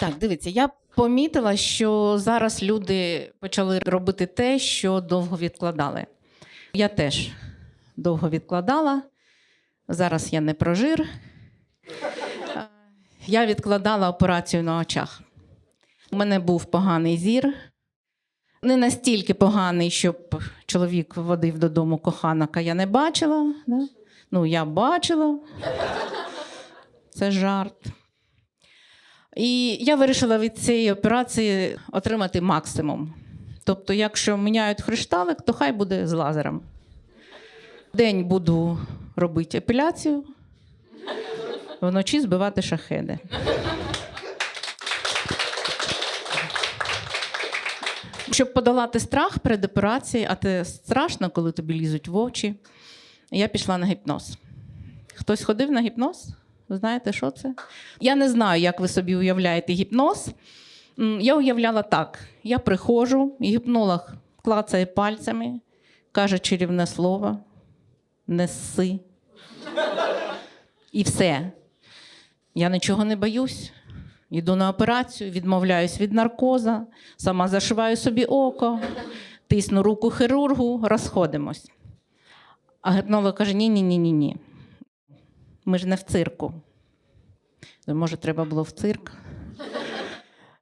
Так, дивіться, я помітила, що зараз люди почали робити те, що довго відкладали. Я теж довго відкладала. Зараз я не про жир. Я відкладала операцію на очах. У мене був поганий зір. Не настільки поганий, щоб чоловік водив додому коханака, я не бачила. Да? Ну, я бачила. Це жарт. І я вирішила від цієї операції отримати максимум. Тобто, якщо міняють хрешталик, то хай буде з лазером. День буду робити епіляцію, вночі збивати шахеди. Щоб подолати страх перед операцією, а це страшно, коли тобі лізуть в очі, я пішла на гіпноз. Хтось ходив на гіпноз? Ви знаєте, що це? Я не знаю, як ви собі уявляєте гіпноз. Я уявляла так: я приходжу, гіпнолог клацає пальцями, каже чарівне слово, неси. І все. Я нічого не боюсь. Йду на операцію, відмовляюсь від наркоза, сама зашиваю собі око, тисну руку хірургу, розходимось. А гіпнолог каже: ні, ні, ні, ні, ні. Ми ж не в цирку. Може, треба було в цирк.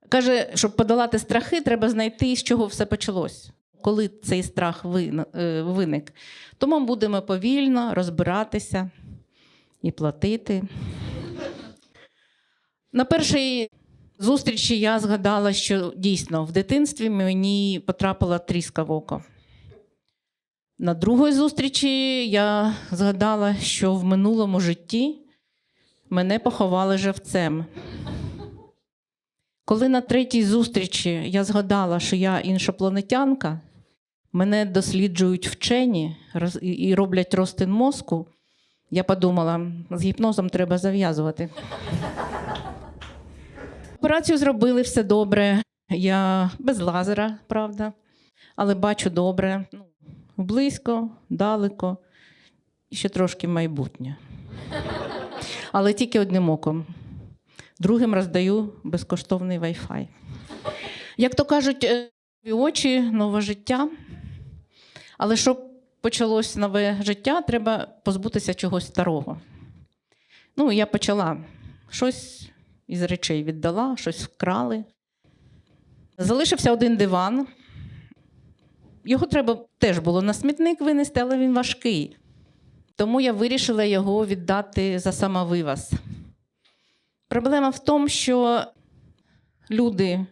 Каже, щоб подолати страхи, треба знайти, з чого все почалось, коли цей страх е, виник. Тому будемо повільно розбиратися і платити. На першій зустрічі я згадала, що дійсно в дитинстві мені потрапила тріска в око. На другій зустрічі я згадала, що в минулому житті мене поховали живцем. Коли на третій зустрічі я згадала, що я іншопланетянка, мене досліджують вчені і- роблять розтин мозку, я подумала, з гіпнозом треба зав'язувати. Операцію зробили все добре. Я без лазера, правда, але бачу добре. Ну, близько, далеко і ще трошки майбутнє. Але тільки одним оком. Другим роздаю безкоштовний Wi-Fi. Як то кажуть, е, нові очі, нове життя. Але щоб почалось нове життя, треба позбутися чогось старого. Ну, я почала щось із речей віддала, щось вкрали. Залишився один диван. Його треба теж було на смітник винести, але він важкий. Тому я вирішила його віддати за самовиваз. Проблема в тому, що люди,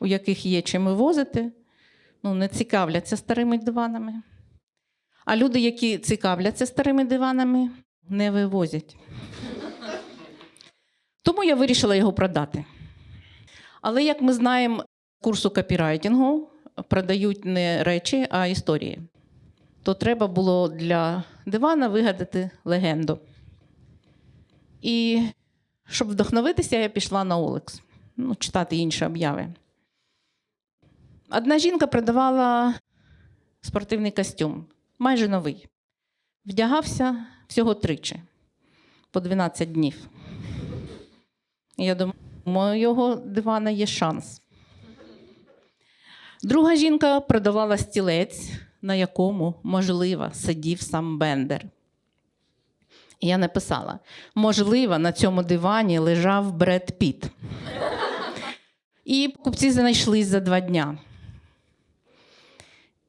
у яких є чим вивозити, ну, не цікавляться старими диванами. А люди, які цікавляться старими диванами, не вивозять. Тому я вирішила його продати. Але, як ми знаємо, курсу копірайтингу продають не речі, а історії. То треба було для дивана вигадати легенду. І щоб вдохновитися, я пішла на Олекс, ну, читати інші обяви. Одна жінка продавала спортивний костюм, майже новий. Вдягався всього тричі, по 12 днів. Я думаю, у моєго дивана є шанс. Друга жінка продавала стілець, на якому, можливо, сидів сам Бендер. І я написала: можливо, на цьому дивані лежав Бред Піт. І купці знайшлись за два дня.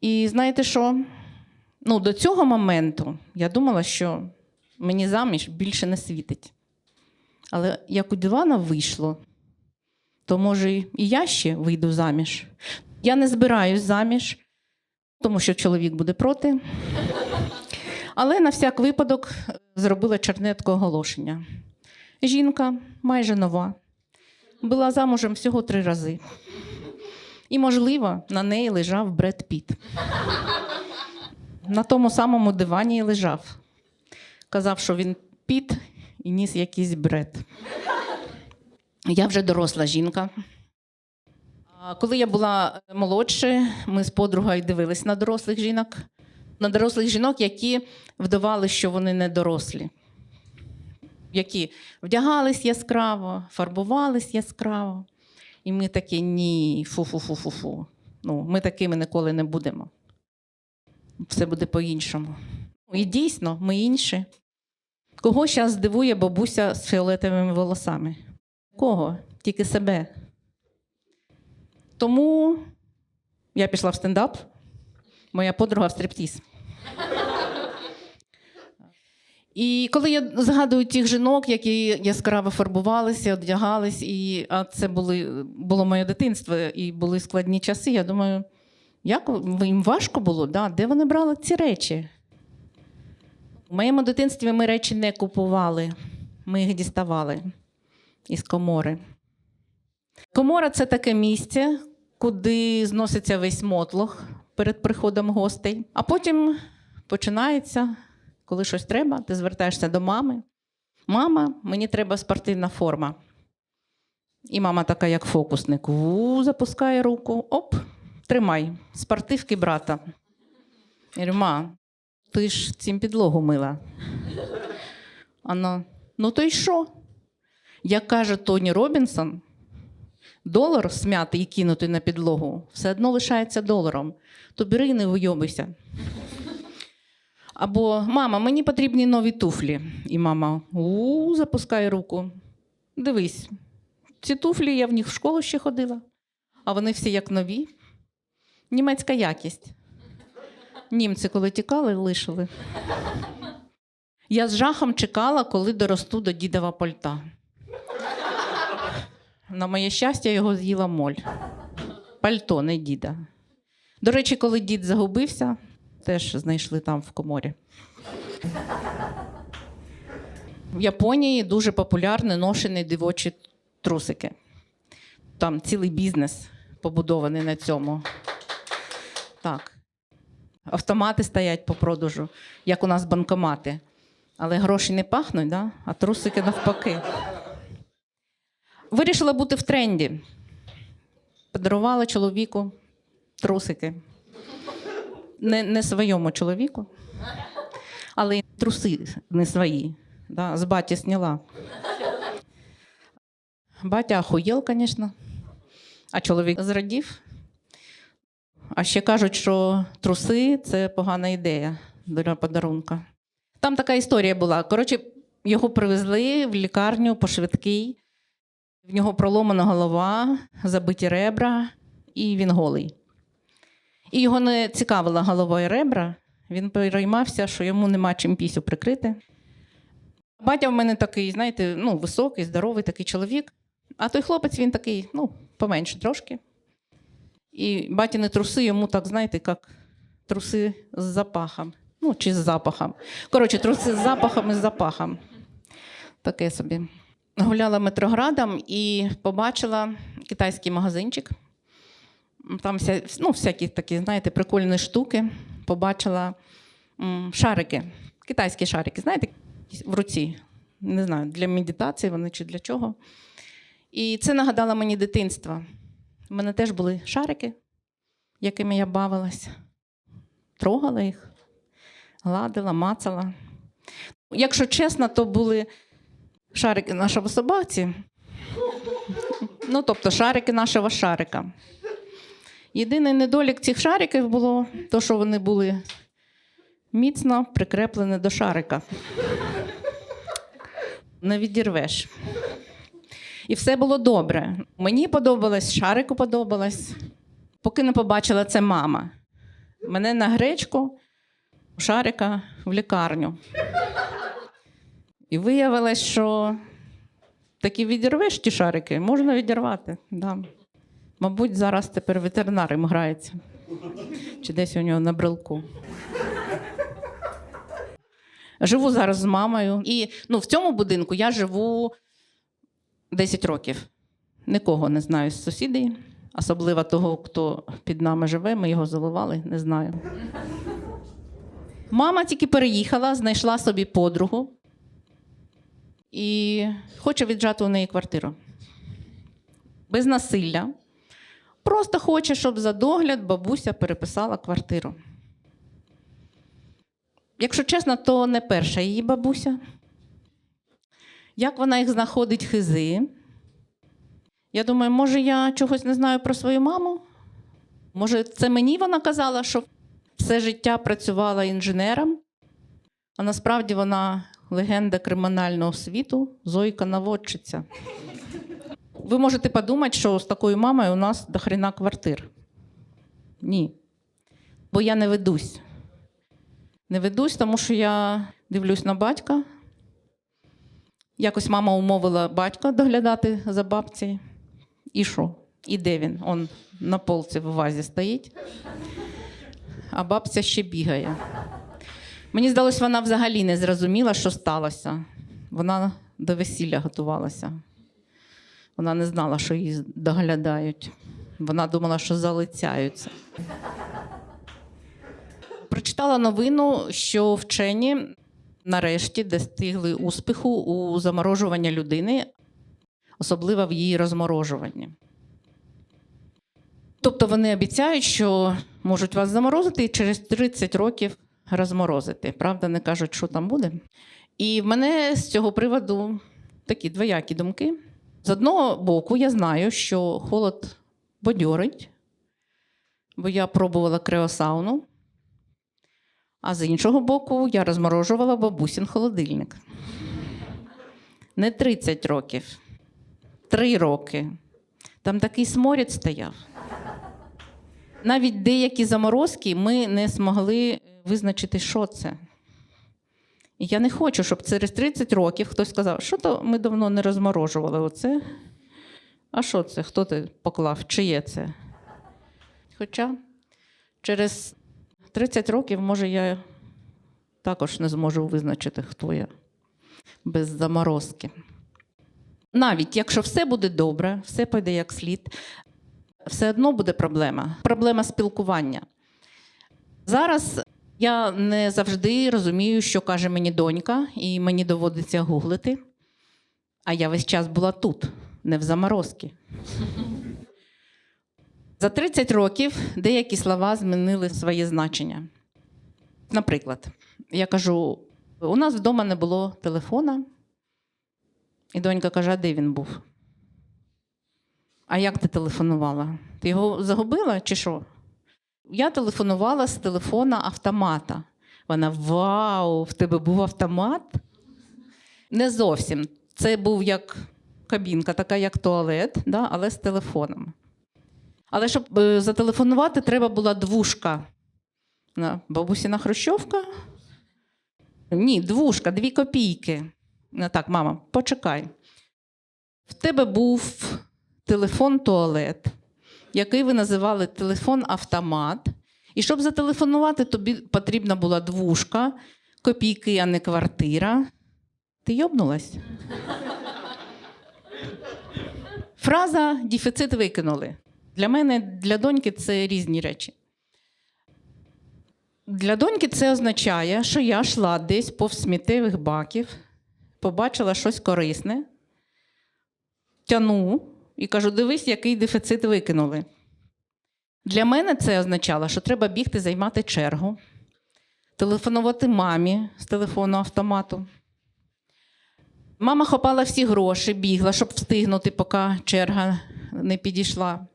І знаєте що? Ну, до цього моменту я думала, що мені заміж більше не світить. Але як у дивана вийшло, то може і я ще вийду заміж. Я не збираюсь заміж, тому що чоловік буде проти. Але на всяк випадок е, зробила чернетку оголошення. Жінка майже нова, була замужем всього три рази. І, можливо, на неї лежав Бред Піт. На тому самому дивані лежав. Казав, що він піт і ніс якийсь бред. Я вже доросла жінка. Коли я була молодше, ми з подругою дивились на дорослих жінок. на дорослих жінок, які вдавали, що вони не дорослі, які вдягались яскраво, фарбувались яскраво. І ми такі ні, фу-фу-фу-фу-фу. Ну, ми такими ніколи не будемо. Все буде по-іншому. І дійсно, ми інші. Кого зараз здивує бабуся з фіолетовими волосами? Кого? Тільки себе. Тому я пішла в стендап, моя подруга в стриптіз. І коли я згадую тих жінок, які яскраво фарбувалися, одягались, і а це були, було моє дитинство і були складні часи, я думаю, як їм важко було, да? де вони брали ці речі? У моєму дитинстві ми речі не купували, ми їх діставали із комори. Комора це таке місце, куди зноситься весь мотлох перед приходом гостей. А потім починається, коли щось треба, ти звертаєшся до мами. Мама, мені треба спортивна форма. І мама така, як фокусник, у, запускає руку, оп, тримай, спортивки брата. Я ти ж цим підлогу мила. Вона, ну то й що? Як каже Тоні Робінсон, долар смятий і кинутий на підлогу все одно лишається доларом. То бери і не вийобися. Або мама, мені потрібні нові туфлі. І мама у запускає руку. Дивись, ці туфлі, я в них в школу ще ходила, а вони всі як нові. Німецька якість. Німці, коли тікали, лишили. Я з жахом чекала, коли доросту до дідова пальта. На моє щастя, його з'їла моль. Пальто, не діда. До речі, коли дід загубився, теж знайшли там в коморі. В Японії дуже популярні ношені дивочі трусики. Там цілий бізнес побудований на цьому. Так. Автомати стоять по продажу, як у нас банкомати. Але гроші не пахнуть, да? а трусики навпаки. Вирішила бути в тренді. Подарувала чоловіку трусики. Не, не своєму чоловіку, але й труси не свої. Да? З баті сняла. Батя охуєл, звісно. А чоловік зрадів. А ще кажуть, що труси це погана ідея для подарунка. Там така історія була. Коротше, його привезли в лікарню по швидкий. В нього проломана голова, забиті ребра, і він голий. І його не цікавила голова і ребра. Він переймався, що йому нема чим пісю прикрити. Батя в мене такий, знаєте, ну, високий, здоровий такий чоловік. А той хлопець він такий, ну, поменше трошки. І батіни труси йому так, знаєте, як труси з запахом. Ну, чи з запахом. Коротше, труси з запахом і з запахом. Таке собі. Гуляла метроградом і побачила китайський магазинчик. Там вся, ну, всякі такі, знаєте, прикольні штуки. Побачила м, шарики, китайські шарики, знаєте, в руці. Не знаю, для медитації вони чи для чого. І це нагадало мені дитинство. У мене теж були шарики, якими я бавилась. Трогала їх, гладила, мацала. Якщо чесно, то були шарики нашого собаці. Ну, тобто шарики нашого шарика. Єдиний недолік цих шариків було то, що вони були міцно прикреплені до шарика. Не відірвеш. І все було добре. Мені подобалось, шарику подобалось. Поки не побачила це мама. Мене на гречку, шарика в лікарню. І виявилось, що таки відірвеш ті шарики, можна відірвати. Да. Мабуть, зараз тепер ветеринаром грається. Чи десь у нього на брелку. Живу зараз з мамою. І ну, в цьому будинку я живу 10 років. Нікого не знаю з сусідів, особливо того, хто під нами живе, ми його заливали, не знаю. Мама тільки переїхала, знайшла собі подругу і хоче віджати у неї квартиру. Без насилля. Просто хоче, щоб за догляд бабуся переписала квартиру. Якщо чесно, то не перша її бабуся. Як вона їх знаходить хизи? Я думаю, може, я чогось не знаю про свою маму? Може, це мені вона казала, що все життя працювала інженером, а насправді вона легенда кримінального світу, Зойка наводчиця. Ви можете подумати, що з такою мамою у нас до хрена квартир. Ні. Бо я не ведусь. Не ведусь, тому що я дивлюсь на батька. Якось мама умовила батька доглядати за бабцею. І що? І де він? Он на полці в вазі стоїть, а бабця ще бігає. Мені здалося, вона взагалі не зрозуміла, що сталося. Вона до весілля готувалася. Вона не знала, що її доглядають. Вона думала, що залицяються. Прочитала новину, що вчені нарешті достигли успіху у заморожуванні людини, особливо в її розморожуванні. Тобто вони обіцяють, що можуть вас заморозити і через 30 років розморозити. Правда, не кажуть, що там буде. І в мене з цього приводу такі двоякі думки. З одного боку, я знаю, що холод бадьорить, бо я пробувала креосауну. А з іншого боку, я розморожувала бабусін холодильник. Не 30 років, 3 роки. Там такий сморід стояв. Навіть деякі заморозки ми не змогли визначити, що це. І я не хочу, щоб через 30 років хтось сказав, що то ми давно не розморожували оце. А що це? Хто ти поклав? Чиє це? Хоча через 30 років, може, я також не зможу визначити, хто я без заморозки. Навіть якщо все буде добре, все піде як слід, все одно буде проблема. Проблема спілкування. Зараз я не завжди розумію, що каже мені донька, і мені доводиться гуглити. А я весь час була тут, не в заморозці. За 30 років деякі слова змінили своє значення. Наприклад, я кажу: у нас вдома не було телефона, і донька каже: а де він був? А як ти телефонувала? Ти його загубила чи що? Я телефонувала з телефона автомата. Вона вау, в тебе був автомат? Не зовсім. Це був як кабінка, така як туалет, да, але з телефоном. Але щоб е, зателефонувати, треба була двушка. На, Бабусіна хрущовка? Ні, двушка, дві копійки. Так, мама, почекай. В тебе був телефон-туалет, який ви називали телефон-автомат. І щоб зателефонувати, тобі потрібна була двушка, копійки, а не квартира. Ти йобнулась? Фраза дефіцит викинули. Для мене, для доньки це різні речі. Для доньки це означає, що я йшла десь повз сміттєвих баків, побачила щось корисне, тяну і кажу: дивись, який дефіцит викинули. Для мене це означало, що треба бігти займати чергу, телефонувати мамі з телефону автомату. Мама хопала всі гроші, бігла, щоб встигнути, поки черга не підійшла.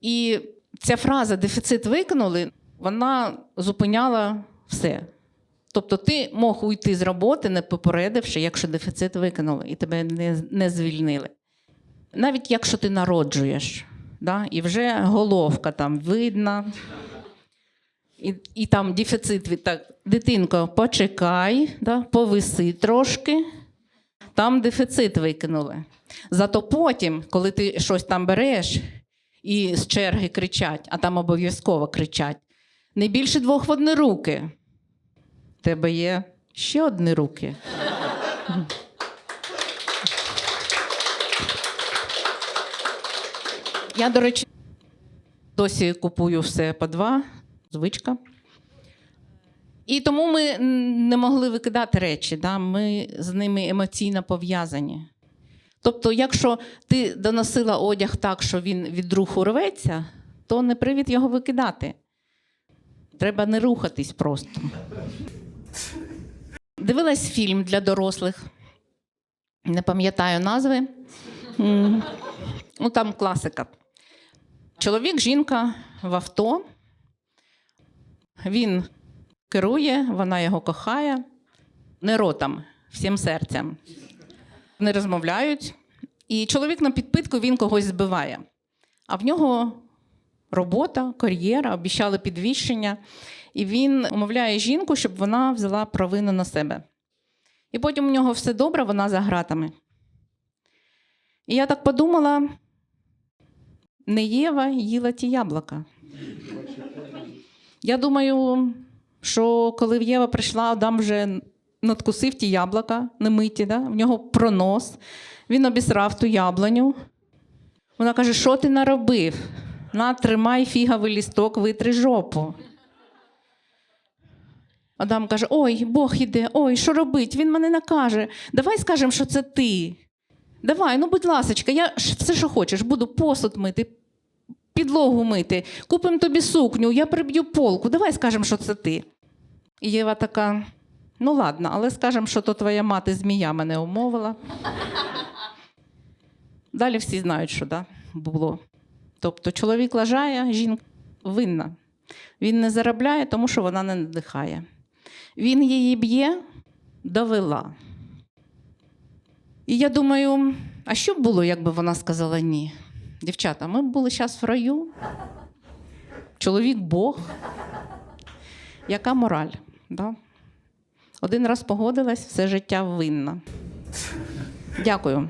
І ця фраза дефіцит викинули, вона зупиняла все. Тобто ти мог уйти з роботи, не попередивши, якщо дефіцит викинули, і тебе не, не звільнили. Навіть якщо ти народжуєш, да, і вже головка там видна, і, і там дефіцит так, дитинко, почекай, да, повиси трошки, там дефіцит викинули. Зато потім, коли ти щось там береш, і з черги кричать, а там обов'язково кричать. Не більше двох в одні руки. Тебе є ще одні руки. Я, до речі, досі купую все по два, звичка. І тому ми не могли викидати речі, да? ми з ними емоційно пов'язані. Тобто, якщо ти доносила одяг так, що він від руху рветься, то не привід його викидати. Треба не рухатись просто. Дивилась фільм для дорослих. Не пам'ятаю назви. Ну, там класика. Чоловік, жінка в авто. Він керує, вона його кохає. Не ротом, всім серцем. Вони розмовляють. І чоловік на підпитку він когось збиває. А в нього робота, кар'єра, обіцяли підвищення. І він умовляє жінку, щоб вона взяла провину на себе. І потім у нього все добре, вона за гратами. І я так подумала: не Єва їла ті яблука. Я думаю, що коли Єва прийшла, Адам вже надкусив ті яблука, немиті, да? в нього пронос, він обісрав ту яблуню. Вона каже: що ти наробив? На, тримай фіговий лісток, витри жопу. Адам каже: Ой, Бог іде, ой, що робить? Він мене накаже. Давай скажемо, що це ти. Давай, ну будь ласочка, я все, що хочеш, буду посуд мити, підлогу мити, купимо тобі сукню, я приб'ю полку. Давай скажемо, що це ти. І Єва така: ну ладно, але скажемо, що то твоя мати змія мене умовила. Далі всі знають, що да, було. Тобто чоловік лажає, жінка винна. Він не заробляє, тому що вона не надихає. Він її б'є, довела. І я думаю, а що б було, якби вона сказала ні? Дівчата, ми б були зараз в раю. Чоловік Бог. Яка мораль? Да? Один раз погодилась, все життя винна. Дякую.